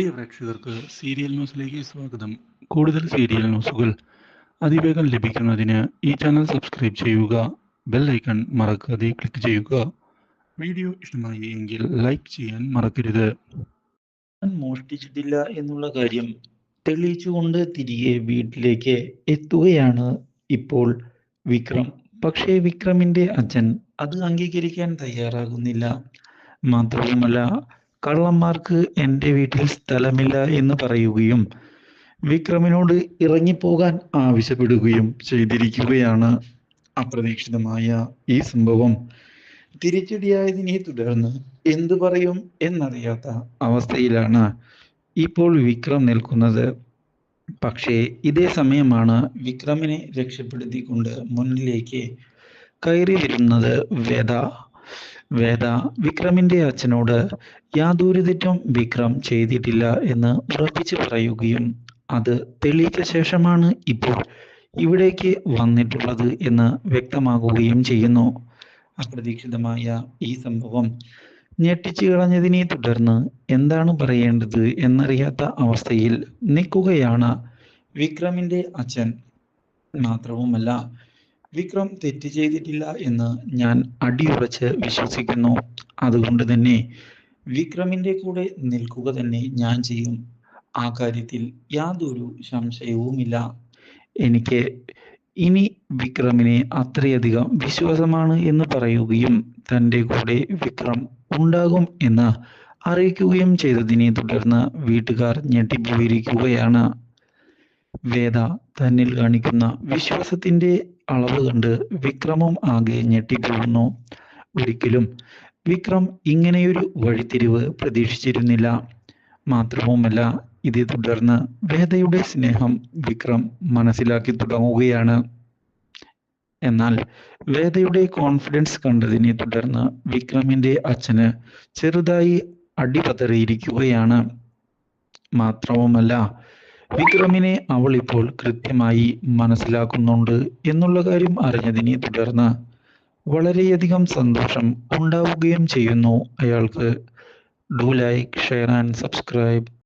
പ്രിയ പ്രേക്ഷകർക്ക് സീരിയൽ ന്യൂസിലേക്ക് സ്വാഗതം. കൂടുതൽ സീരിയൽ ന്യൂസുകൾ അതിവേഗം ലഭിക്കുന്നതിന് ഈ ചാനൽ സബ്സ്ക്രൈബ് ചെയ്യുക ബെൽ ഐക്കൺ മറക്കാതെ ക്ലിക്ക് ചെയ്യുക. വീഡിയോ ഇഷ്ടമായി എങ്കിൽ ലൈക്ക് ചെയ്യാൻ മറക്കരുത്. മോഷ്ടിച്ചിട്ടില്ല എന്നുള്ള കാര്യം തെളിയിച്ചുകൊണ്ട് തിരികെ വീട്ടിലേക്ക് എത്തുകയാണ് ഇപ്പോൾ വിക്രം. പക്ഷേ വിക്രമിന്റെ അച്ഛൻ അത് അംഗീകരിക്കാൻ തയ്യാറാകുന്നില്ല. മാത്രവുമല്ല കള്ളന്മാർക്ക് എന്റെ വീട്ടിൽ സ്ഥലമില്ല എന്ന് പറയുകയും വിക്രമിനോട് ഇറങ്ങിപ്പോകാൻ ആവശ്യപ്പെടുകയും ചെയ്തിരിക്കുകയാണ് അപ്രതീക്ഷിതമായ ഈ സംഭവം. തിരിച്ചടിയായതിനെ തുടർന്ന് എന്തു പറയും എന്നറിയാത്ത അവസ്ഥയിലാണ് ഇപ്പോൾ വിക്രം നിൽക്കുന്നത്. പക്ഷേ ഇതേ സമയമാണ് വിക്രമിനെ രക്ഷപ്പെടുത്തിക്കൊണ്ട് മുന്നിലേക്ക് കയറി വരുന്നത് വേദ. വേദ വിക്രമിന്റെ അച്ഛനോട് യാതൊരു തെറ്റും വിക്രം ചെയ്തിട്ടില്ല എന്ന് ഉറപ്പിച്ചു പറയുകയും അത് തെളിയിച്ച ശേഷമാണ് ഇപ്പോൾ ഇവിടേക്ക് വന്നിട്ടുള്ളത് എന്ന് വ്യക്തമാകുകയും ചെയ്യുന്നു. അപ്രതീക്ഷിതമായ ഈ സംഭവം ഞെട്ടിച്ചു കളഞ്ഞതിനെ തുടർന്ന് എന്താണ് പറയേണ്ടത് എന്നറിയാത്ത അവസ്ഥയിൽ നിൽക്കുകയാണ് വിക്രമിന്റെ അച്ഛൻ. മാത്രവുമല്ല വിക്രം തെറ്റ് ചെയ്തിട്ടില്ല എന്ന് ഞാൻ അടിയുറച്ച് വിശ്വസിക്കുന്നു. അതുകൊണ്ട് തന്നെ വിക്രമിന്റെ കൂടെ നിൽക്കുക തന്നെ ഞാൻ ചെയ്യും. ആ കാര്യത്തിൽ യാതൊരു സംശയവുമില്ല. എനിക്ക് ഇനി വിക്രമിനെ അത്രയധികം വിശ്വാസമാണ് എന്ന് പറയുകയും തന്റെ കൂടെ വിക്രം ഉണ്ടാകും എന്ന് അറിയിക്കുകയും ചെയ്തതിനെ തുടർന്ന് വീട്ടുകാർ ഞെട്ടിപ്പോയിരിക്കുകയാണ് വേദ തന്നിൽ കാണിക്കുന്ന വിശ്വാസത്തിന്റെ അളവ് കണ്ട് വിക്രമം ആകെ ഞെട്ടിപ്പോകുന്നു. ഒരിക്കലും വിക്രം ഇങ്ങനെയൊരു വഴിത്തിരിവ് പ്രതീക്ഷിച്ചിരുന്നില്ല. മാത്രവുമല്ല ഇതേ തുടർന്ന് വേദയുടെ സ്നേഹം വിക്രം മനസ്സിലാക്കി തുടങ്ങുകയാണ്. എന്നാൽ വേദയുടെ കോൺഫിഡൻസ് കണ്ടതിനെ തുടർന്ന് വിക്രമിന്റെ അച്ഛന് ചെറുതായി അടിപതറിയിരിക്കുകയാണ്. മാത്രവുമല്ല വിക്രമിനെ അവൾ ഇപ്പോൾ കൃത്യമായി മനസ്സിലാക്കുന്നുണ്ട് എന്നുള്ള കാര്യം അറിഞ്ഞതിനെ തുടർന്ന് വളരെയധികം സന്തോഷം ഉണ്ടാവുകയും ചെയ്യുന്നു. അയാൾക്ക് do like share and subscribe